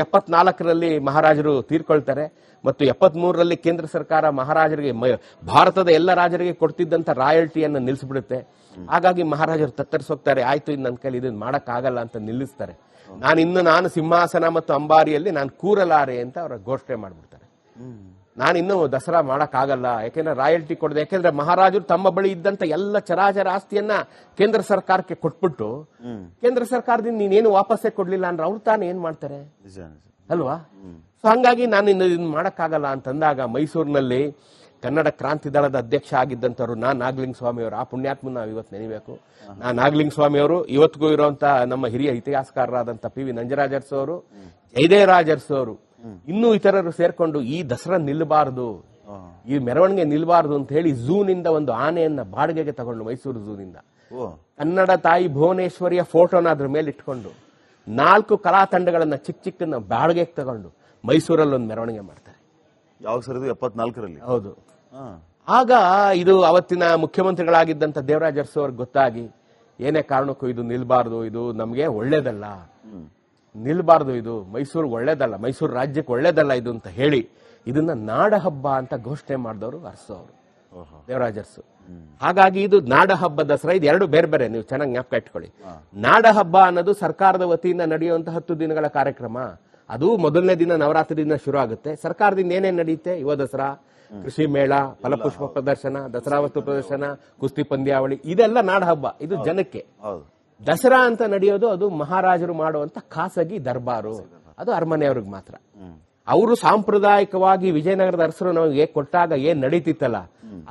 ಎಪ್ಪತ್ನಾಲ್ಕರಲ್ಲಿ ಮಹಾರಾಜರು ತೀರ್ಕೊಳ್ತಾರೆ ಮತ್ತು ಎಪ್ಪತ್ತ್ ಮೂರರಲ್ಲಿ ಕೇಂದ್ರ ಸರ್ಕಾರ ಮಹಾರಾಜರಿಗೆ ಭಾರತದ ಎಲ್ಲ ರಾಜರಿಗೆ ಕೊಡ್ತಿದ್ದಂತ ರಾಯಲ್ಟಿಯನ್ನು ನಿಲ್ಲಿಸ್ಬಿಡುತ್ತೆ. ಹಾಗಾಗಿ ಮಹಾರಾಜರು ತತ್ತರಿಸೋಗ್ತಾರೆ, ಆಯ್ತು ಇದು ನನ್ನ ಕೈಲಿ ಇದನ್ನ ಮಾಡಕ್ಕಾಗಲ್ಲ ಅಂತ ನಿಲ್ಲಿಸ್ತಾರೆ. ನಾನು ಇನ್ನು ನಾನು ಸಿಂಹಾಸನ ಮತ್ತು ಅಂಬಾರಿಯಲ್ಲಿ ನಾನು ಕೂರಲಾರೆ ಅಂತ ಅವರ ಘೋಷಣೆ ಮಾಡ್ಬಿಡ್ತಾರೆ. ನಾನು ಇನ್ನು ದಸರಾ ಮಾಡೋಕ್ಕಾಗಲ್ಲ. ಯಾಕೆಂದ್ರೆ ರಾಯಲ್ಟಿ ಕೊಡದೆ. ಯಾಕೆಂದ್ರೆ ಮಹಾರಾಜರು ತಮ್ಮ ಬಳಿ ಇದ್ದಂತ ಎಲ್ಲ ಚರಾಚರ ಆಸ್ತಿಯನ್ನ ಕೇಂದ್ರ ಸರ್ಕಾರಕ್ಕೆ ಕೊಟ್ಬಿಟ್ಟು ಕೇಂದ್ರ ಸರ್ಕಾರದಿಂದ ನೀನೇನು ವಾಪಸ್ಸೇ ಕೊಡ್ಲಿಲ್ಲ ಅಂದ್ರೆ ಅವ್ರು ತಾನೇ ಏನ್ ಮಾಡ್ತಾರೆ? ಅಲ್ವಾ? ಸೊ ಹಂಗಾಗಿ ನಾನು ಇನ್ನು ಇದನ್ನ ಮಾಡಕ್ಕಾಗಲ್ಲ ಅಂತಂದಾಗ ಮೈಸೂರಿನಲ್ಲಿ ಕನ್ನಡ ಕ್ರಾಂತಿ ದಳದ ಅಧ್ಯಕ್ಷ ಆಗಿದ್ದಂಥವ್ರು ನಾ ನಾಗಲಿಂಗ ಸ್ವಾಮಿ ಅವರು. ಆ ಪುಣ್ಯಾತ್ಮ ನಾವು ಇವತ್ತು ನೆನಿಬೇಕು. ನಾ ನಾಗಲಿಂಗ ಸ್ವಾಮಿ ಅವರು ಇವತ್ತಿಗೂ ಇರುವಂತಹ ನಮ್ಮ ಹಿರಿಯ ಇತಿಹಾಸಕಾರರಾದಂಥ ಪಿ ವಿ ನಂಜರಾಜರ್ಸ್ ಅವರು ಜಯದೇವರಾಜರ್ಸ್ ಅವರು ಇನ್ನೂ ಇತರರು ಸೇರ್ಕೊಂಡು ಈ ದಸರಾ ನಿಲ್ಲಬಾರದು ಈ ಮೆರವಣಿಗೆ ನಿಲ್ಲಬಾರದು ಅಂತ ಹೇಳಿ ಝೂನಿಂದ ಒಂದು ಆನೆಯನ್ನ ಬಾಡಿಗೆಗೆ ತಗೊಂಡು ಮೈಸೂರು ಝೂನಿಂದ. ಕನ್ನಡ ತಾಯಿ ಭುವನೇಶ್ವರಿಯ ಫೋಟೋನ ಅದ್ರ ಮೇಲೆ ಇಟ್ಕೊಂಡು ನಾಲ್ಕು ಕಲಾ ತಂಡಗಳನ್ನ ಚಿಕ್ಕ ಚಿಕ್ಕನ್ನ ಬಾಡಿಗೆಗೆ ತಗೊಂಡು ಮೈಸೂರಲ್ಲಿ ಒಂದು ಮೆರವಣಿಗೆ ಮಾಡ್ತಾರೆ. ಯಾವ ಸರಿದು ಎಪ್ಪತ್ನಾಲ್ಕರಲ್ಲಿ? ಹೌದು. ಆಗ ಇದು ಅವತ್ತಿನ ಮುಖ್ಯಮಂತ್ರಿಗಳಾಗಿದ್ದಂತ ದೇವರಾಜ ಅರಸು ಅವ್ರಿಗೆ ಗೊತ್ತಾಗಿ ಏನೇ ಕಾರಣಕ್ಕೂ ಇದು ನಿಲ್ಬಾರ್ದು ಇದು ನಮಗೆ ಒಳ್ಳೇದಲ್ಲ. ನಿಲ್ಬಾರ್ದು ಇದು. ಮೈಸೂರು ಒಳ್ಳೇದಲ್ಲ ಮೈಸೂರು ರಾಜ್ಯಕ್ಕೆ ಒಳ್ಳೇದಲ್ಲ ಇದು ಅಂತ ಹೇಳಿ ಇದನ್ನ ನಾಡ ಹಬ್ಬ ಅಂತ ಘೋಷಣೆ ಮಾಡಿದವರು ಅರಸು ಅವರು ದೇವರಾಜರ್ಸು. ದೇವರಾಜ ಹಾಗಾಗಿ ಇದು ನಾಡ ಹಬ್ಬ ದಸರಾ ಇದು ಎರಡು ಬೇರೆ ಬೇರೆ ನೀವು ಚೆನ್ನಾಗಿ ಜ್ಞಾಪಕ ಇಟ್ಕೊಳ್ಳಿ. ನಾಡ ಹಬ್ಬ ಅನ್ನೋದು ಸರ್ಕಾರದ ವತಿಯಿಂದ ನಡೆಯುವಂತ ಹತ್ತು ದಿನಗಳ ಕಾರ್ಯಕ್ರಮ. ಅದು ಮೊದಲನೇ ದಿನ ನವರಾತ್ರಿ ದಿನ ಶುರು ಆಗುತ್ತೆ. ಸರ್ಕಾರದಿಂದ ಏನೇನ್ ನಡೆಯುತ್ತೆ? ಯುವ ದಸರಾ ಕೃಷಿ ಮೇಳ ಫಲಪುಷ್ಪ ಪ್ರದರ್ಶನ ದಸರಾ ವಸ್ತು ಪ್ರದರ್ಶನ ಕುಸ್ತಿ ಪಂದ್ಯಾವಳಿ ಇದೆಲ್ಲ ನಾಡ ಹಬ್ಬ ಇದು ಜನಕ್ಕೆ. ದಸರಾ ಅಂತ ನಡೆಯೋದು ಅದು ಮಹಾರಾಜರು ಮಾಡುವಂತ ಖಾಸಗಿ ದರ್ಬಾರು. ಅದು ಅರಮನೆಯವ್ರಿಗೆ ಮಾತ್ರ. ಅವರು ಸಾಂಪ್ರದಾಯಿಕವಾಗಿ ವಿಜಯನಗರದ ಅರಸರು ನಮಗೆ ಕೊಟ್ಟಾಗ ಏನ್ ನಡೀತಿತ್ತಲ್ಲ,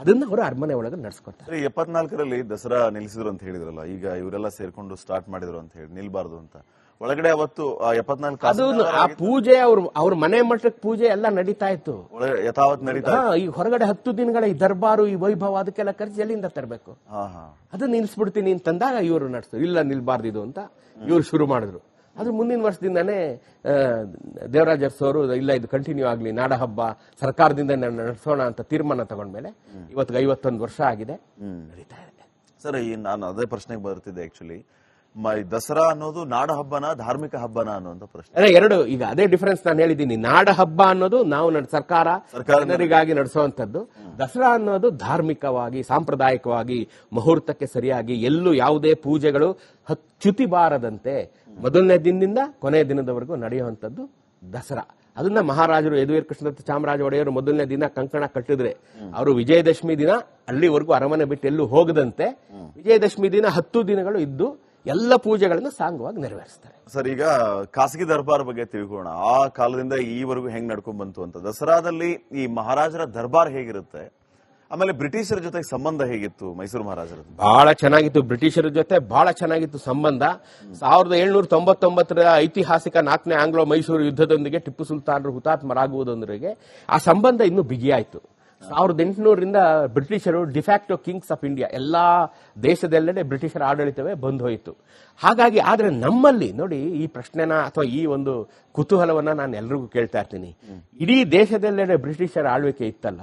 ಅದನ್ನ ಅವರು ಅರಮನೆ ಒಳಗೆ ನಡೆಸ್ಕೊಡ್ತಾರೆ ಸರಿ, ಎಪ್ಪತ್ನಾಲ್ಕರಲ್ಲಿ ದಸರಾ ನಿಲ್ಲಿಸಿದ್ರು ಅಂತ ಹೇಳಿದ್ರಲ್ಲ, ಈಗ ಇವರೆಲ್ಲ ಸೇರ್ಕೊಂಡು ಸ್ಟಾರ್ಟ್ ಮಾಡಿದ್ರು ಅಂತ ಹೇಳಿ, ನಿಲ್ಬಾರ್ದು ಅಂತ. ಒಳಗಡೆ ಅವತ್ತು ಎಪ್ಪತ್ನಾಲ್ಕು ಅದು ಆ ಪೂಜೆ ಅವ್ರ ಅವ್ರ ಮನೆ ಮಟ್ಟಕ್ಕೆ ಪೂಜೆ ಎಲ್ಲ ನಡೀತಾ ಇತ್ತು. ಯಥಾವತ್ ನಡೀತಾ ಈ ಹೊರಗಡೆ ಹತ್ತು ದಿನಗಳ ಈ ದರ್ಬಾರು ಈ ವೈಭವ ಅದಕ್ಕೆಲ್ಲ ಖರ್ಚು ಎಲ್ಲಿಂದ ತರಬೇಕು? ಅದು ನಿಲ್ಸ್ಬಿಡ್ತೀನಿ ತಂದಾಗ ಇವರು ನಡೆಸಿದ್ರು ಇಲ್ಲ ನಿಲ್ಬಾರ್ದು ಇದು ಅಂತ ಇವ್ರು ಶುರು ಮಾಡಿದ್ರು. ಆದ್ರೆ ಮುಂದಿನ ವರ್ಷದಿಂದಾನೇ ದೇವರಾಜ್ ಅವರು ಇಲ್ಲ ಇದು ಕಂಟಿನ್ಯೂ ಆಗಲಿ ನಾಡ ಹಬ್ಬ ಸರ್ಕಾರದಿಂದ ನಡೆಸೋಣ ಅಂತ ತೀರ್ಮಾನ ತಗೊಂಡ್ಮೇಲೆ ಇವತ್ತಿಗೆ ಐವತ್ತೊಂದು ವರ್ಷ ಆಗಿದೆ. ನಡೀತಾ ಇದೆ. ಸರ್ ಈ ನಾನು ಅದೇ ಪ್ರಶ್ನೆಗೆ ಬರ್ತಿದ್ದೆ ಆಕ್ಚುಲಿ ದಸರಾ ಅನ್ನೋದು ನಾಡ ಹಬ್ಬನ ಧಾರ್ಮಿಕ ಹಬ್ಬನ ಅನ್ನುವಂತ ಪ್ರಶ್ನೆ. ಅದೇ ಎರಡು ಈಗ ಅದೇ ಡಿಫರೆನ್ಸ್ ನಾನು ಹೇಳಿದ್ದೀನಿ. ನಾಡ ಹಬ್ಬ ಅನ್ನೋದು ನಾವು ಸರ್ಕಾರ ಜನರಿಗಾಗಿ ನಡೆಸುವಂತದ್ದು ದಸರಾ ಅನ್ನೋದು ಧಾರ್ಮಿಕವಾಗಿ ಸಾಂಪ್ರದಾಯಿಕವಾಗಿ ಮುಹೂರ್ತಕ್ಕೆ ಸರಿಯಾಗಿ ಎಲ್ಲೂ ಯಾವುದೇ ಪೂಜೆಗಳು ಚ್ಯುತಿ ಬಾರದಂತೆ ಮೊದಲನೇ ದಿನದಿಂದ ಕೊನೆಯ ದಿನದವರೆಗೂ ನಡೆಯುವಂತದ್ದು ದಸರಾ. ಅದನ್ನ ಮಹಾರಾಜರು ಯದುವೀರ್ ಕೃಷ್ಣದತ್ತ ಚಾಮರಾಜ ಒಡೆಯರು ಮೊದಲನೇ ದಿನ ಕಂಕಣ ಕಟ್ಟಿದ್ರೆ ಅವರು ವಿಜಯದಶಮಿ ದಿನ ಅಲ್ಲಿವರೆಗೂ ಅರಮನೆ ಬಿಟ್ಟು ಎಲ್ಲೂ ಹೋಗದಂತೆ ವಿಜಯದಶಮಿ ದಿನ ಹತ್ತು ದಿನಗಳು ಇದ್ದು ಎಲ್ಲ ಪೂಜೆಗಳನ್ನು ಸಾಂಗವಾಗಿ ನೆರವೇರಿಸ್ತಾರೆ. ಸರ್ ಈಗ ಖಾಸಗಿ ದರ್ಬಾರ್ ಬಗ್ಗೆ ತಿಳ್ಕೋಣ ಆ ಕಾಲದಿಂದ ಈವರೆಗೂ ಹೆಂಗ್ ನಡ್ಕೊಂಡ್ ಬಂತು ಅಂತ. ದಸರಾದಲ್ಲಿ ಈ ಮಹಾರಾಜರ ದರ್ಬಾರ್ ಹೇಗಿರುತ್ತೆ? ಆಮೇಲೆ ಬ್ರಿಟಿಷರ ಜೊತೆ ಸಂಬಂಧ ಹೇಗಿತ್ತು ಮೈಸೂರು ಮಹಾರಾಜರ ಬಹಳ ಚೆನ್ನಾಗಿತ್ತು. ಬ್ರಿಟಿಷರ ಜೊತೆ ಬಹಳ ಚೆನ್ನಾಗಿತ್ತು ಸಂಬಂಧ. ಸಾವಿರದ ಏಳ್ನೂರ ತೊಂಬತ್ತೊಂಬತ್ತರ ಐತಿಹಾಸಿಕ ನಾಲ್ಕನೇ ಆಂಗ್ಲೋ ಮೈಸೂರು ಯುದ್ಧದೊಂದಿಗೆ ಟಿಪ್ಪು ಸುಲ್ತಾನರು ಹುತಾತ್ಮರಾಗುವುದೊಂದರಿಗೆ ಆ ಸಂಬಂಧ ಇನ್ನೂ ಬಿಗಿಯಾಯಿತು. ಸಾವಿರದ ಎಂಟುನೂರರಿಂದ ಬ್ರಿಟಿಷರು ಡಿಫ್ಯಾಕ್ಟೋ ಕಿಂಗ್ಸ್ ಆಫ್ ಇಂಡಿಯಾ ಎಲ್ಲಾ ದೇಶದೆಲ್ಲೆಡೆ ಬ್ರಿಟಿಷರ ಆಡಳಿತವೇ ಬಂದು ಹೋಯಿತು. ಹಾಗಾಗಿ ಆದ್ರೆ ನಮ್ಮಲ್ಲಿ ನೋಡಿ ಈ ಪ್ರಶ್ನೆನ ಅಥವಾ ಈ ಒಂದು ಕುತೂಹಲವನ್ನ ನಾನು ಎಲ್ರಿಗೂ ಕೇಳ್ತಾ ಇರ್ತೀನಿ. ಇಡೀ ದೇಶದೆಲ್ಲೆಡೆ ಬ್ರಿಟಿಷರ ಆಳ್ವಿಕೆ ಇತ್ತಲ್ಲ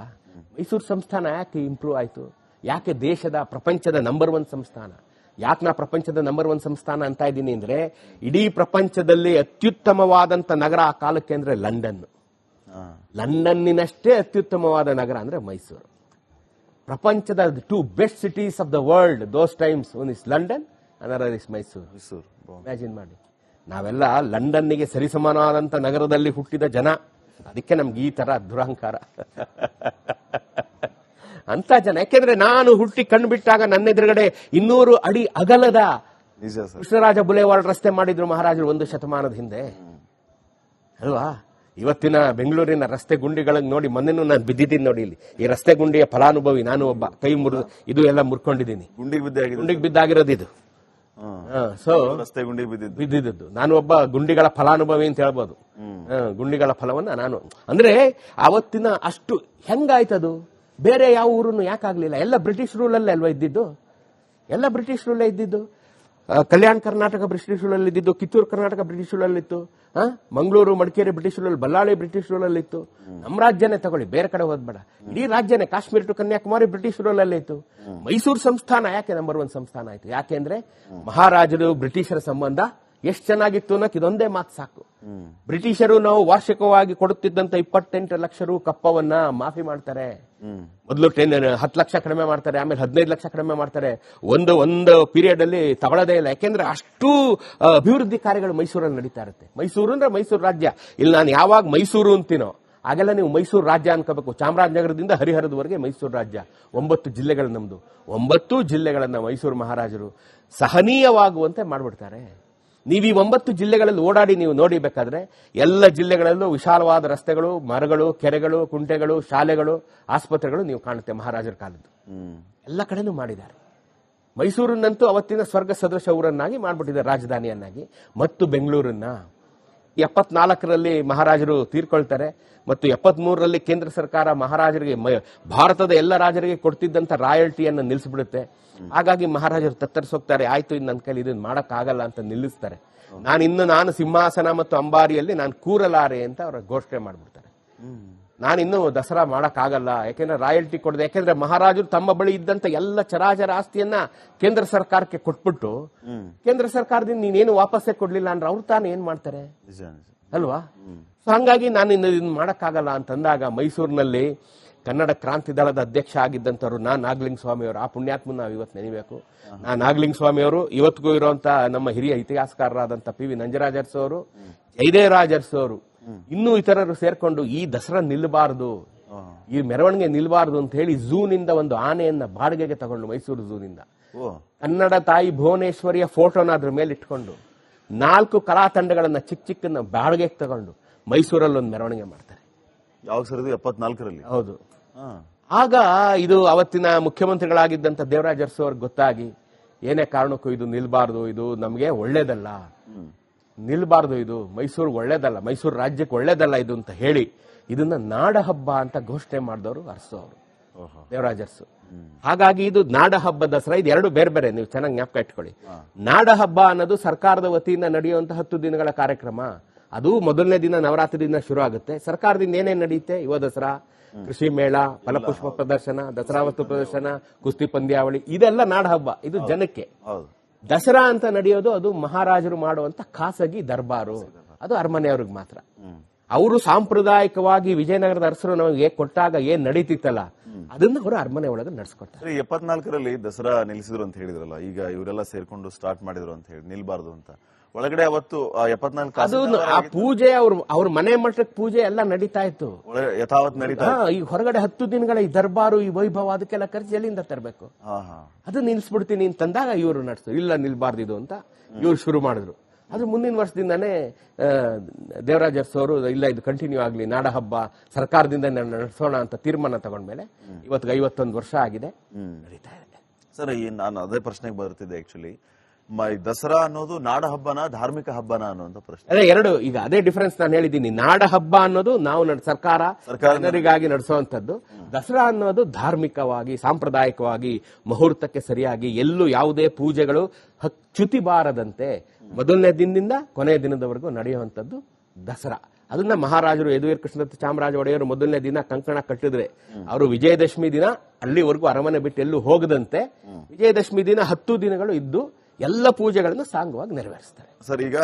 ಮೈಸೂರು ಸಂಸ್ಥಾನ ಯಾಕೆ ಇಂಪ್ರೂವ್ ಆಯಿತು? ಯಾಕೆ ದೇಶದ ಪ್ರಪಂಚದ ನಂಬರ್ ಒನ್ ಸಂಸ್ಥಾನ? ಯಾಕೆ ನಾ ಪ್ರಪಂಚದ ನಂಬರ್ ಒನ್ ಸಂಸ್ಥಾನ ಅಂತ ಇದ್ದೀನಿ ಅಂದ್ರೆ ಇಡೀ ಪ್ರಪಂಚದಲ್ಲಿ ಅತ್ಯುತ್ತಮವಾದಂತ ನಗರ ಆ ಕಾಲಕ್ಕೆ ಅಂದ್ರೆ ಲಂಡನ್. ಲಂಡನ್ನಿನಷ್ಟೇ ಅತ್ಯುತ್ತಮವಾದ ನಗರ ಅಂದ್ರೆ ಮೈಸೂರು. ಪ್ರಪಂಚದ two best cities of the world those times one is London another is Mysuru. Mysuru imagine ಮಾಡಿ. ನಾವೆಲ್ಲ ಲಂಡನ್ನಿಗೆ ಸರಿಸಮಾನವಾದಂತ ನಗರದಲ್ಲಿ ಹುಟ್ಟಿದ ಜನ. ಅದಕ್ಕೆ ನಮ್ಗೆ ಈ ತರ ದುರಹಂಕಾರ. ಅಂತ ಜನ. ಯಾಕೆಂದ್ರೆ ನಾನು ಹುಟ್ಟಿ ಕಣ್ಣು ಬಿಟ್ಟಾಗ ನನ್ನ ಎದುರುಗಡೆ ಇನ್ನೂರು ಅಡಿ ಅಗಲದ ಕೃಷ್ಣರಾಜ ಬುಲೆವಾರ್ಡ್ ರಸ್ತೆ ಮಾಡಿದ್ರು ಮಹಾರಾಜರು ಒಂದು ಶತಮಾನದ ಹಿಂದೆ. ಅಲ್ವಾ? ಇವತ್ತಿನ ಬೆಂಗಳೂರಿನ ರಸ್ತೆ ಗುಂಡಿಗಳನ್ನು ನೋಡಿ ಮೊನ್ನೆನೂ ನಾನು ಬಿದ್ದಿದ್ದೀನಿ ನೋಡಿ ಇಲ್ಲಿ. ಈ ರಸ್ತೆ ಗುಂಡಿಯ ಫಲಾನುಭವಿ ನಾನು ಒಬ್ಬ. ಕೈ ಮುರಿದು ಇದು ಎಲ್ಲ ಮುರ್ಕೊಂಡಿದ್ದೀನಿ. ಗುಂಡಿಗೆ ಬಿದ್ದಾಗಿದೆ ಗುಂಡಿಗೆ ಬಿದ್ದಾಗಿರೋದು ಇದು. ಸೊ ರಸ್ತೆ ಗುಂಡಿಗೆ ಬಿದ್ದಿದ್ದು. ಬಿದ್ದಿದ್ದು ನಾನು ಒಬ್ಬ ಗುಂಡಿಗಳ ಫಲಾನುಭವಿ ಅಂತ ಹೇಳ್ಬೋದು. ಹ, ಗುಂಡಿಗಳ ಫಲವನ್ನ ನಾನು. ಅಂದ್ರೆ ಅವತ್ತಿನ ಅಷ್ಟು ಹೆಂಗಾಯ್ತದು? ಬೇರೆ ಯಾವ ಊರನ್ನು ಯಾಕಾಗ್ಲಿಲ್ಲ? ಎಲ್ಲ ಬ್ರಿಟಿಷ್ ರೂಲಲ್ಲೇ ಅಲ್ವಾ ಇದ್ದಿದ್ದು? ಎಲ್ಲ ಬ್ರಿಟಿಷ್ ರೂಲೇ ಇದ್ದಿದ್ದು? ಕಲ್ಯಾಣ ಕರ್ನಾಟಕ ಬ್ರಿಟಿಷ್ ರೂಲಲ್ಲಿ ಇದ್ದಿದ್ದು ಕಿತ್ತೂರು ಕರ್ನಾಟಕ ಬ್ರಿಟಿಷರಲ್ಲಿತ್ತು ಮಂಗಳೂರು, ಮಡಿಕೇರಿ ಬ್ರಿಟಿಷರಲ್ಲಿ ಬ್ರಿಟಿಷರಲ್ಲಿತ್ತು ಬ್ರಿಟಿಷ್ ರೂಲಲ್ಲಿತ್ತು ನಮ್ಮ ರಾಜ್ಯನೇ ತಗೊಳ್ಳಿ, ಬೇರೆ ಕಡೆ ಹೋದ್ಬೇಡ ಇಡೀ ರಾಜ್ಯನೇ ಕಾಶ್ಮೀರ ಟು ಕನ್ಯಾಕುಮಾರಿ ಬ್ರಿಟಿಷ್ ರೂಲಲ್ಲೇ ಇತ್ತು ಮೈಸೂರು ಸಂಸ್ಥಾನ ಯಾಕೆ ನಂಬರ್ ಒನ್ ಸಂಸ್ಥಾನ ಆಯ್ತು? ಯಾಕೆಂದ್ರೆ ಮಹಾರಾಜರು ಬ್ರಿಟಿಷರ ಸಂಬಂಧ ಎಷ್ಟು ಚೆನ್ನಾಗಿತ್ತು ಅನ್ನೋಕೆ ಇದೊಂದೇ ಮಾತು ಸಾಕು. ಬ್ರಿಟಿಷರು ನಾವು ವಾರ್ಷಿಕವಾಗಿ ಕೊಡುತ್ತಿದ್ದಂತ ಇಪ್ಪತ್ತೆಂಟು ಲಕ್ಷ ರು ಕಪ್ಪವನ್ನ ಮಾಫಿ ಮಾಡ್ತಾರೆ. ಮೊದಲು ಟೆನ್ ಹತ್ತು ಲಕ್ಷ ಕಡಿಮೆ ಮಾಡ್ತಾರೆ, ಆಮೇಲೆ ಹದಿನೈದು ಲಕ್ಷ ಕಡಿಮೆ ಮಾಡ್ತಾರೆ. ಒಂದು ಒಂದು ಪೀರಿಯಡ್ ಅಲ್ಲಿ ತಗೊಳ್ಳೋದೇ ಇಲ್ಲ. ಯಾಕೆಂದ್ರೆ ಅಷ್ಟು ಅಭಿವೃದ್ಧಿ ಕಾರ್ಯಗಳು ಮೈಸೂರಲ್ಲಿ ನಡೀತಾ ಇರುತ್ತೆ. ಮೈಸೂರು ಅಂದ್ರೆ ಮೈಸೂರು ರಾಜ್ಯ. ಇಲ್ಲಿ ನಾನು ಯಾವಾಗ ಮೈಸೂರು ಅಂತೀನೋ ಆಗೆಲ್ಲ ನೀವು ಮೈಸೂರು ರಾಜ್ಯ ಅನ್ಕೋಬೇಕು. ಚಾಮರಾಜನಗರದಿಂದ ಹರಿಹರದವರೆಗೆ ಮೈಸೂರು ರಾಜ್ಯ. ಒಂಬತ್ತು ಜಿಲ್ಲೆಗಳು ನಮ್ದು. ಒಂಬತ್ತು ಜಿಲ್ಲೆಗಳನ್ನ ಮೈಸೂರು ಮಹಾರಾಜರು ಸಹನೀಯವಾಗುವಂತೆ ಮಾಡ್ಬಿಡ್ತಾರೆ. ನೀವು ಈ ಒಂಬತ್ತು ಜಿಲ್ಲೆಗಳಲ್ಲಿ ಓಡಾಡಿ ನೀವು ನೋಡಿಬೇಕಾದ್ರೆ ಎಲ್ಲ ಜಿಲ್ಲೆಗಳಲ್ಲೂ ವಿಶಾಲವಾದ ರಸ್ತೆಗಳು, ಮರಗಳು, ಕೆರೆಗಳು, ಕುಂಟೆಗಳು, ಶಾಲೆಗಳು, ಆಸ್ಪತ್ರೆಗಳು ನೀವು ಕಾಣುತ್ತೆ ಮಹಾರಾಜರ ಕಾಲದ್ದು. ಎಲ್ಲ ಕಡೆನೂ ಮಾಡಿದ್ದಾರೆ. ಮೈಸೂರಿನಂತೂ ಅವತ್ತಿನ ಸ್ವರ್ಗ ಸದೃಶ ಊರನ್ನಾಗಿ ಮಾಡಿಬಿಟ್ಟಿದ್ದಾರೆ ರಾಜಧಾನಿಯನ್ನಾಗಿ. ಮತ್ತು ಬೆಂಗಳೂರನ್ನ. ಎಪ್ಪತ್ನಾಲ್ಕರಲ್ಲಿ ಮಹಾರಾಜರು ತೀರ್ಕೊಳ್ತಾರೆ ಮತ್ತು ಎಪ್ಪತ್ಮೂರರಲ್ಲಿ ಕೇಂದ್ರ ಸರ್ಕಾರ ಮಹಾರಾಜರಿಗೆ ಭಾರತದ ಎಲ್ಲ ರಾಜರಿಗೆ ಕೊಡ್ತಿದ್ದಂಥ ರಾಯಲ್ಟಿಯನ್ನು ನಿಲ್ಲಿಸ್ಬಿಡುತ್ತೆ. ಹಾಗಾಗಿ ಮಹಾರಾಜರು ತತ್ತರಿಸೋಗ್ತಾರೆ, ಆಯ್ತು, ಇನ್ನು ನನ್ನ ಕೈಲಿ ಇದನ್ನ ಮಾಡೋಕ್ಕಾಗಲ್ಲ ಅಂತ ನಿಲ್ಲಿಸ್ತಾರೆ. ನಾನು ಇನ್ನು ನಾನು ಸಿಂಹಾಸನ ಮತ್ತು ಅಂಬಾರಿಯಲ್ಲಿ ನಾನು ಕೂರಲಾರೆ ಅಂತ ಅವರ ಘೋಷಣೆ ಮಾಡ್ಬಿಡ್ತಾರೆ. ಹ್ಮ್ ನಾನು ಇನ್ನು ದಸರಾ ಮಾಡೋಕ್ಕಾಗಲ್ಲ. ಯಾಕೆಂದ್ರೆ ರಾಯಲ್ಟಿ ಕೊಡದೆ. ಯಾಕೆಂದ್ರೆ ಮಹಾರಾಜರು ತಮ್ಮ ಬಳಿ ಇದ್ದಂತ ಎಲ್ಲ ಚರಾಚರ ಆಸ್ತಿಯನ್ನ ಕೇಂದ್ರ ಸರ್ಕಾರಕ್ಕೆ ಕೊಟ್ಬಿಟ್ಟು ಕೇಂದ್ರ ಸರ್ಕಾರದಿಂದ ನೀನೇನು ವಾಪಸ್ಸೇ ಕೊಡ್ಲಿಲ್ಲ ಅಂದ್ರೆ ಅವ್ರು ತಾನೇ ಏನ್ ಮಾಡ್ತಾರೆ? ಅಲ್ವಾ? ಸೊ ಹಂಗಾಗಿ ನಾನು ಇನ್ನು ಮಾಡೋಕ್ಕಾಗಲ್ಲ ಅಂತಂದಾಗ ಮೈಸೂರಿನಲ್ಲಿ ಕನ್ನಡ ಕ್ರಾಂತಿ ದಳದ ಅಧ್ಯಕ್ಷ ಆಗಿದ್ದಂಥವ್ರು ನಾ ನಾಗಲಿಂಗ ಸ್ವಾಮಿ ಅವರು. ಆ ಪುಣ್ಯಾತ್ಮನ ನಾವು ಇವತ್ತು ನೆನೀಬೇಕು. ನಾ ನಾಗಲಿಂಗ ಸ್ವಾಮಿ ಅವರು ಇವತ್ತಿಗೂ ಇರುವಂತ ನಮ್ಮ ಹಿರಿಯ ಇತಿಹಾಸಕಾರರಾದಂಥ ಪಿ ವಿ ನಂಜರಾಜರ್ಸ್ ಅವರು ಜಯದೇವರಾಜರ್ಸ್ ಅವರು ಇನ್ನೂ ಇತರರು ಸೇರ್ಕೊಂಡು ಈ ದಸರಾ ನಿಲ್ಲಬಾರದು ಈ ಮೆರವಣಿಗೆ ನಿಲ್ಬಾರ್ದು ಅಂತ ಹೇಳಿ ಝೂನಿಂದ ಒಂದು ಆನೆಯನ್ನ ಬಾಡಿಗೆಗೆ ತಗೊಂಡು ಮೈಸೂರು ಝೂನಿಂದ. ಕನ್ನಡ ತಾಯಿ ಭುವನೇಶ್ವರಿಯ ಫೋಟೋನ ಅದ್ರ ಮೇಲೆ ಇಟ್ಕೊಂಡು ನಾಲ್ಕು ಕಲಾ ತಂಡಗಳನ್ನ ಚಿಕ್ಕ ಚಿಕ್ಕನ್ನ ಬಾಡಿಗೆಗೆ ತಗೊಂಡು ಮೈಸೂರಲ್ಲಿ ಒಂದು ಮೆರವಣಿಗೆ ಮಾಡ್ತಾರೆ. ಸರಿದು ಎಪ್ಪತ್ನಾಲ್ಕರಲ್ಲಿ? ಹೌದು. ಆಗ ಇದು ಅವತ್ತಿನ ಮುಖ್ಯಮಂತ್ರಿಗಳಾಗಿದ್ದಂತ ದೇವರಾಜ ಅರಸು ಅವ್ರಿಗೆ ಗೊತ್ತಾಗಿ ಏನೇ ಕಾರಣಕ್ಕೂ ಇದು ನಿಲ್ಬಾರ್ದು ಇದು ನಮಗೆ ಒಳ್ಳೇದಲ್ಲ. ನಿಲ್ಬಾರ್ದು ಇದು. ಮೈಸೂರು ಒಳ್ಳೇದಲ್ಲ ಮೈಸೂರು ರಾಜ್ಯಕ್ಕೆ ಒಳ್ಳೇದಲ್ಲ ಇದು ಅಂತ ಹೇಳಿ ಇದನ್ನ ನಾಡ ಹಬ್ಬ ಅಂತ ಘೋಷಣೆ ಮಾಡಿದವರು ಅರಸು ಅವರು ದೇವರಾಜರ್ಸು. ಹಾಗಾಗಿ ಇದು ನಾಡ ಹಬ್ಬ ದಸರಾ ಇದು ಎರಡು ಬೇರೆ ಬೇರೆ ನೀವು ಚೆನ್ನಾಗಿ ಜ್ಞಾಪಕ ಇಟ್ಕೊಳ್ಳಿ. ನಾಡ ಹಬ್ಬ ಅನ್ನೋದು ಸರ್ಕಾರದ ವತಿಯಿಂದ ನಡೆಯುವಂತಹ ಹತ್ತು ದಿನಗಳ ಕಾರ್ಯಕ್ರಮ. ಅದು ಮೊದಲನೇ ದಿನ ನವರಾತ್ರಿಯಿಂದ ಶುರು ಆಗುತ್ತೆ. ಸರ್ಕಾರದಿಂದ ಏನೇನ್ ನಡೆಯುತ್ತೆ? ಯುವ ದಸರಾ ಕೃಷಿ ಮೇಳ ಫಲಪುಷ್ಪ ಪ್ರದರ್ಶನ ದಸರಾ ವಸ್ತು ಪ್ರದರ್ಶನ ಕುಸ್ತಿ ಪಂದ್ಯಾವಳಿ ಇದೆಲ್ಲ ನಾಡ ಹಬ್ಬ ಇದು ಜನಕ್ಕೆ. ದಸರಾ ಅಂತ ನಡೆಯೋದು ಅದು ಮಹಾರಾಜರು ಮಾಡುವಂತ ಖಾಸಗಿ ದರ್ಬಾರು. ಅದು ಅರಮನೆಯವ್ರಿಗೆ ಮಾತ್ರ. ಅವರು ಸಾಂಪ್ರದಾಯಿಕವಾಗಿ ವಿಜಯನಗರದ ಅರಸರು ನಮಗೆ ಕೊಟ್ಟಾಗ ಏನ್ ನಡೀತಿತ್ತಲ್ಲ, ಅದನ್ನ ಅವರು ಅರಮನೆ ಒಳಗೆ ನಡೆಸ್ಕೊಡ್ತಾರೆ ಎಪ್ಪತ್ನಾಲ್ಕರಲ್ಲಿ ದಸರಾ ನಿಲ್ಲಿಸಿದ್ರು ಅಂತ ಹೇಳಿದ್ರಲ್ಲ, ಈಗ ಇವರೆಲ್ಲ ಸೇರ್ಕೊಂಡು ಸ್ಟಾರ್ಟ್ ಮಾಡಿದ್ರು ಅಂತ ಹೇಳಿ, ನಿಲ್ಬಾರ್ದು ಅಂತ. ಒಳಗಡೆ ಅವತ್ತು ಎಪ್ಪತ್ನಾಲ್ಕು ಅದು ಆ ಪೂಜೆ ಅವ್ರ ಅವ್ರ ಮನೆ ಮಟ್ಟಕ್ಕೆ ಪೂಜೆ ಎಲ್ಲ ನಡೀತಾ ಇತ್ತು. ಯಥಾವತ್ ನಡೀತಾ ಈ ಹೊರಗಡೆ ಹತ್ತು ದಿನಗಳ ಈ ದರ್ಬಾರು ಈ ವೈಭವ ಅದಕ್ಕೆಲ್ಲ ಖರ್ಚು ಎಲ್ಲಿಂದ ತರಬೇಕು? ಅದು ನಿಲ್ಸ್ಬಿಡ್ತೀನಿ ಅಂತಂದಾಗ ಇವರು ನಡೆಸ್ತು ಇಲ್ಲ ನಿಲ್ಬಾರ್ದಿದು ಅಂತ ಇವ್ರು ಶುರು ಮಾಡಿದ್ರು. ಅದು ಮುಂದಿನ ವರ್ಷದಿಂದಾನೇ ಆ, ದೇವರಾಜ ಅರಸು ಅವರು ಇಲ್ಲ ಇದು ಕಂಟಿನ್ಯೂ ಆಗಲಿ ನಾಡ ಹಬ್ಬ ಸರ್ಕಾರದಿಂದ ನಡೆಸೋಣ ಅಂತ ತೀರ್ಮಾನ ತಗೊಂಡ್ಮೇಲೆ ಇವತ್ತಿಗೆ ಐವತ್ತೊಂದು ವರ್ಷ ಆಗಿದೆ. ನಡೀತಾ ಇದೆ. ಸರ್ ನಾನು ಅದೇ ಪ್ರಶ್ನೆಗೆ ಬರ್ತಿದ್ದೆ ಆಕ್ಚುಲಿ ದಸರಾ ಅನ್ನೋದು ನಾಡ ಹಬ್ಬನ ಧಾರ್ಮಿಕ ಹಬ್ಬನ ಅನ್ನುವಂತ ಪ್ರಶ್ನೆ. ಅದೇ ಎರಡು ಈಗ ಅದೇ ಡಿಫರೆನ್ಸ್ ನಾನು ಹೇಳಿದ್ದೀನಿ. ನಾಡ ಹಬ್ಬ ಅನ್ನೋದು ನಾವು ಸರ್ಕಾರ ಸರ್ಕಾರಿಗಾಗಿ ಜನರಿಗಾಗಿ ನಡೆಸುವಂತದ್ದು ದಸರಾ ಅನ್ನೋದು ಧಾರ್ಮಿಕವಾಗಿ ಸಾಂಪ್ರದಾಯಿಕವಾಗಿ ಮುಹೂರ್ತಕ್ಕೆ ಸರಿಯಾಗಿ ಎಲ್ಲೂ ಯಾವುದೇ ಪೂಜೆಗಳು ಚ್ಯುತಿ ಬಾರದಂತೆ ಮೊದಲನೇ ದಿನದಿಂದ ಕೊನೆಯ ದಿನದವರೆಗೂ ನಡೆಯುವಂತದ್ದು ದಸರಾ. ಅದನ್ನ ಮಹಾರಾಜರು ಯದುವೀರ್ ಕೃಷ್ಣದತ್ತ ಚಾಮರಾಜ ಒಡೆಯರು ಮೊದಲನೇ ದಿನ ಕಂಕಣ ಕಟ್ಟಿದ್ರೆ ಅವರು ವಿಜಯದಶಮಿ ದಿನ ಅಲ್ಲಿವರೆಗೂ ಅರಮನೆ ಬಿಟ್ಟು ಎಲ್ಲೂ ಹೋಗದಂತೆ ವಿಜಯದಶಮಿ ದಿನ ಹತ್ತು ದಿನಗಳು ಇದ್ದು ಎಲ್ಲ ಪೂಜೆಗಳನ್ನು ಸಾಂಗವಾಗಿ ನೆರವೇರಿಸ್ತಾರೆ. ಸರ್ ಈಗ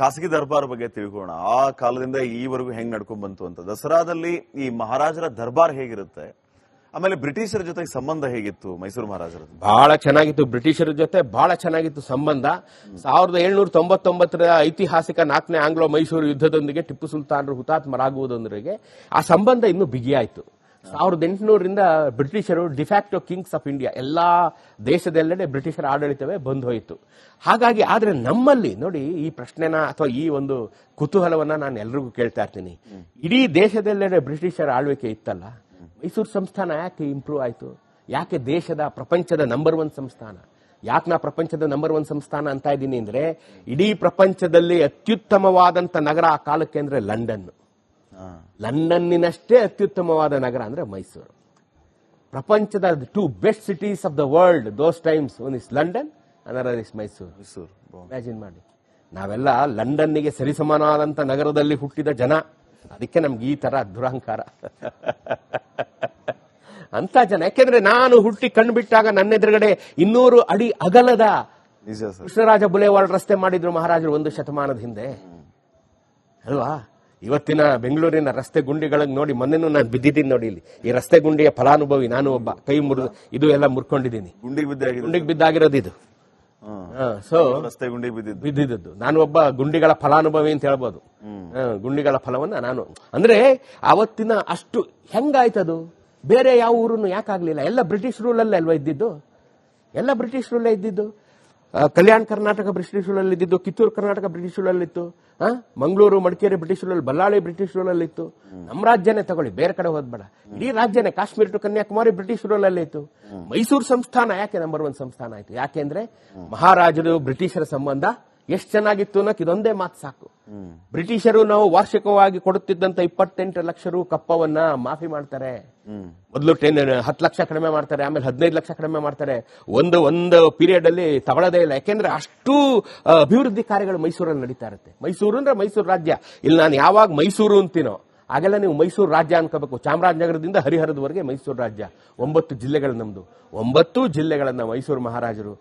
ಖಾಸಗಿ ದರ್ಬಾರ್ ಬಗ್ಗೆ ತಿಳ್ಕೊಳ್ಳೋಣ. ಆ ಕಾಲದಿಂದ ಈವರೆಗೂ ಹೆಂಗ್ ನಡ್ಕೊಂಡ್ ಬಂತು ಅಂತ. ದಸರಾದಲ್ಲಿ ಈ ಮಹಾರಾಜರ ದರ್ಬಾರ್ ಹೇಗಿರುತ್ತೆ? ಆಮೇಲೆ ಬ್ರಿಟಿಷರ ಜೊತೆಗೆ ಸಂಬಂಧ ಹೇಗಿತ್ತು ಮೈಸೂರು ಮಹಾರಾಜರ ಬಹಳ ಚೆನ್ನಾಗಿತ್ತು. ಬ್ರಿಟಿಷರ ಜೊತೆ ಬಹಳ ಚೆನ್ನಾಗಿತ್ತು ಸಂಬಂಧ. ಸಾವಿರದ ಏಳ್ನೂರ ತೊಂಬತ್ತೊಂಬತ್ತರ ಐತಿಹಾಸಿಕ ನಾಲ್ಕನೇ ಆಂಗ್ಲೋ ಮೈಸೂರು ಯುದ್ಧದೊಂದಿಗೆ ಟಿಪ್ಪು ಸುಲ್ತಾನರು ಹುತಾತ್ಮರಾಗುವುದೊಂದಿಗೆ ಆ ಸಂಬಂಧ ಇನ್ನೂ ಬಿಗಿಯಾಯಿತು. ಸಾವಿರದ ಎಂಟುನೂರರಿಂದ ಬ್ರಿಟಿಷರು ಡಿಫ್ಯಾಕ್ಟೋ ಕಿಂಗ್ಸ್ ಆಫ್ ಇಂಡಿಯಾ ಎಲ್ಲಾ ದೇಶದೆಲ್ಲೆಡೆ ಬ್ರಿಟಿಷರ ಆಡಳಿತವೇ ಬಂದ್ ಹೋಯಿತು. ಹಾಗಾಗಿ ಆದ್ರೆ ನಮ್ಮಲ್ಲಿ ನೋಡಿ ಈ ಪ್ರಶ್ನೆನ ಅಥವಾ ಈ ಒಂದು ಕುತೂಹಲವನ್ನ ನಾನು ಎಲ್ರಿಗೂ ಕೇಳ್ತಾ ಇರ್ತೀನಿ. ಇಡೀ ದೇಶದೆಲ್ಲೆಡೆ ಬ್ರಿಟಿಷರ ಆಳ್ವಿಕೆ ಇತ್ತಲ್ಲ ಮೈಸೂರು ಸಂಸ್ಥಾನ ಯಾಕೆ ಇಂಪ್ರೂವ್ ಆಯಿತು? ಯಾಕೆ ದೇಶದ ಪ್ರಪಂಚದ ನಂಬರ್ ಒನ್ ಸಂಸ್ಥಾನ? ಯಾಕೆ ನಾ ಪ್ರಪಂಚದ ನಂಬರ್ ಒನ್ ಸಂಸ್ಥಾನ ಅಂತ ಇದ್ದೀನಿ ಅಂದ್ರೆ ಇಡೀ ಪ್ರಪಂಚದಲ್ಲಿ ಅತ್ಯುತ್ತಮವಾದಂತ ನಗರ ಆ ಕಾಲಕ್ಕೆ ಅಂದ್ರೆ ಲಂಡನ್. ಲಂಡನ್ನಿನಷ್ಟೇ ಅತ್ಯುತ್ತಮವಾದ ನಗರ ಅಂದ್ರೆ ಮೈಸೂರು. ಪ್ರಪಂಚದ two best cities of the world those times one is London another is Mysuru. Mysuru. Imagine ಮಾಡಿ. ನಾವೆಲ್ಲ ಲಂಡನ್ನಿಗೆ ಸರಿಸಮಾನವಾದಂತ ನಗರದಲ್ಲಿ ಹುಟ್ಟಿದ ಜನ. ಅದಕ್ಕೆ ನಮ್ಗೆ ಈ ತರ ದುರಹಂಕಾರ ಅಂತ ಜನ. ಯಾಕೆಂದ್ರೆ ನಾನು ಹುಟ್ಟಿ ಕಣ್ಬಿಟ್ಟಾಗ ನನ್ನ ಎದುರುಗಡೆ ಇನ್ನೂರು ಅಡಿ ಅಗಲದ ಕೃಷ್ಣರಾಜ ಬುಲೆವಾರ್ಡ್ ರಸ್ತೆ ಮಾಡಿದ್ರು ಮಹಾರಾಜರು ಒಂದು ಶತಮಾನದ ಹಿಂದೆ. ಅಲ್ವಾ? ಇವತ್ತಿನ ಬೆಂಗಳೂರಿನ ರಸ್ತೆ ಗುಂಡಿಗಳಿಗೆ ನೋಡಿ ಮೊನ್ನೆನೂ ನಾನು ಬಿದ್ದಿದ್ದೀನಿ ನೋಡಿ ಇಲ್ಲಿ. ಈ ರಸ್ತೆ ಗುಂಡಿಯ ಫಲಾನುಭವಿ ನಾನು ಒಬ್ಬ. ಕೈ ಮುರಿದು ಇದು ಎಲ್ಲ ಮುರ್ಕೊಂಡಿದ್ದೀನಿ. ಗುಂಡಿಗೆ ಗುಂಡಿಗೆ ಬಿದ್ದಾಗಿರೋದು ಇದು. ಸೊ ರಸ್ತೆ ಗುಂಡಿ ಬಿದ್ದಿದ್ದು. ಬಿದ್ದಿದ್ದು ನಾನು ಒಬ್ಬ ಗುಂಡಿಗಳ ಫಲಾನುಭವಿ ಅಂತ ಹೇಳ್ಬೋದು. ಗುಂಡಿಗಳ ಫಲವನ್ನ ನಾನು. ಅಂದ್ರೆ ಅವತ್ತಿನ ಅಷ್ಟು ಹೆಂಗಾಯ್ತದು? ಬೇರೆ ಯಾವ ಊರನ್ನು ಯಾಕಾಗ್ಲಿಲ್ಲ? ಎಲ್ಲ ಬ್ರಿಟಿಷ್ ರೂಲಲ್ಲೇ ಅಲ್ವಾ ಇದ್ದಿದ್ದು? ಎಲ್ಲ ಬ್ರಿಟಿಷ್ ರೂಲೇ ಇದ್ದಿದ್ದು? ಕಲ್ಯಾಣ ಕರ್ನಾಟಕ ಬ್ರಿಟಿಷರಲ್ಲಿದ್ದಿದ್ದು ಕಿತ್ತೂರು ಕರ್ನಾಟಕ ಬ್ರಿಟಿಷರಲ್ಲಿತ್ತು ಹಾ ಮಂಗಳೂರು, ಮಡಿಕೇರಿ ಬ್ರಿಟಿಷರಲ್ಲಿ ಬಳ್ಳಾಳಿ ಬ್ರಿಟಿಷ್ ಇತ್ತು ನಮ್ಮ ರಾಜ್ಯನೇ ತಗೊಳ್ಳಿ, ಬೇರೆ ಕಡೆ ಹೋದ್ಬೇಡ. ಇಡೀ ರಾಜ್ಯನೇ ಕಾಶ್ಮೀರ ಟು ಕನ್ಯಾಕುಮಾರಿ ಬ್ರಿಟಿಷರಲ್ಲಲ್ಲೇ ಇತ್ತು ಮೈಸೂರು ಸಂಸ್ಥಾನ ಯಾಕೆ ನಂಬರ್ ಒನ್ ಸಂಸ್ಥಾನ ಆಯ್ತು? ಯಾಕೆಂದ್ರೆ ಮಹಾರಾಜರು ಬ್ರಿಟಿಷರ ಸಂಬಂಧ ಎಷ್ಟು ಚೆನ್ನಾಗಿತ್ತು ಅನ್ನೋಕೆ ಇದೊಂದೇ ಮಾತು ಸಾಕು. ಬ್ರಿಟಿಷರು ನಾವು ವಾರ್ಷಿಕವಾಗಿ ಕೊಡುತ್ತಿದ್ದಂತ ಇಪ್ಪತ್ತೆಂಟು ಲಕ್ಷ ರು ಕಪ್ಪವನ್ನ ಮಾಫಿ ಮಾಡ್ತಾರೆ. ಮೊದಲು ಟೆನ್, ಹತ್ತು ಲಕ್ಷ ಕಡಿಮೆ ಮಾಡ್ತಾರೆ, ಆಮೇಲೆ ಹದಿನೈದು ಲಕ್ಷ ಕಡಿಮೆ ಮಾಡ್ತಾರೆ. ಒಂದು ಒಂದು ಪೀರಿಯಡ್ ಅಲ್ಲಿ ತಗೊಳ್ಳೋದೇ ಇಲ್ಲ. ಯಾಕೆಂದ್ರೆ ಅಷ್ಟು ಅಭಿವೃದ್ಧಿ ಕಾರ್ಯಗಳು ಮೈಸೂರಲ್ಲಿ ನಡೀತಾ ಇರುತ್ತೆ. ಮೈಸೂರು ಅಂದ್ರೆ ಮೈಸೂರು ರಾಜ್ಯ. ಇಲ್ಲಿ ನಾನು ಯಾವಾಗ ಮೈಸೂರು ಅಂತೀನೋ ಆಗೆಲ್ಲ ನೀವು ಮೈಸೂರು ರಾಜ್ಯ ಅನ್ಕೋಬೇಕು. ಚಾಮರಾಜನಗರದಿಂದ ಹರಿಹರದವರೆಗೆ ಮೈಸೂರು ರಾಜ್ಯ. ಒಂಬತ್ತು ಜಿಲ್ಲೆಗಳು ನಮ್ದು. ಒಂಬತ್ತು ಜಿಲ್ಲೆಗಳನ್ನ ಮೈಸೂರು ಮಹಾರಾಜರು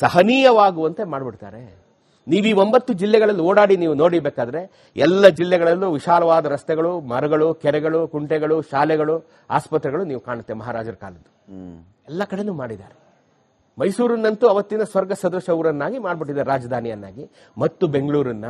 ಸಹನೀಯವಾಗುವಂತೆ ಮಾಡ್ಬಿಡ್ತಾರೆ. ನೀವು ಈ ಒಂಬತ್ತು ಜಿಲ್ಲೆಗಳಲ್ಲಿ ಓಡಾಡಿ ನೀವು ನೋಡಿಬೇಕಾದ್ರೆ ಎಲ್ಲ ಜಿಲ್ಲೆಗಳಲ್ಲೂ ವಿಶಾಲವಾದ ರಸ್ತೆಗಳು ಮರಗಳು ಕೆರೆಗಳು ಕುಂಟೆಗಳು ಶಾಲೆಗಳು ಆಸ್ಪತ್ರೆಗಳು ನೀವು ಕಾಣುತ್ತೆ ಮಹಾರಾಜರ ಕಾಲದ್ದು. ಎಲ್ಲ ಕಡೆನೂ ಮಾಡಿದ್ದಾರೆ. ಮೈಸೂರನ್ನಂತೂ ಅವತ್ತಿನ ಸ್ವರ್ಗ ಸದೃಶ ಊರನ್ನಾಗಿ ಮಾಡಿಬಿಟ್ಟಿದ್ದಾರೆ ರಾಜಧಾನಿಯನ್ನಾಗಿ. ಮತ್ತು ಬೆಂಗಳೂರನ್ನ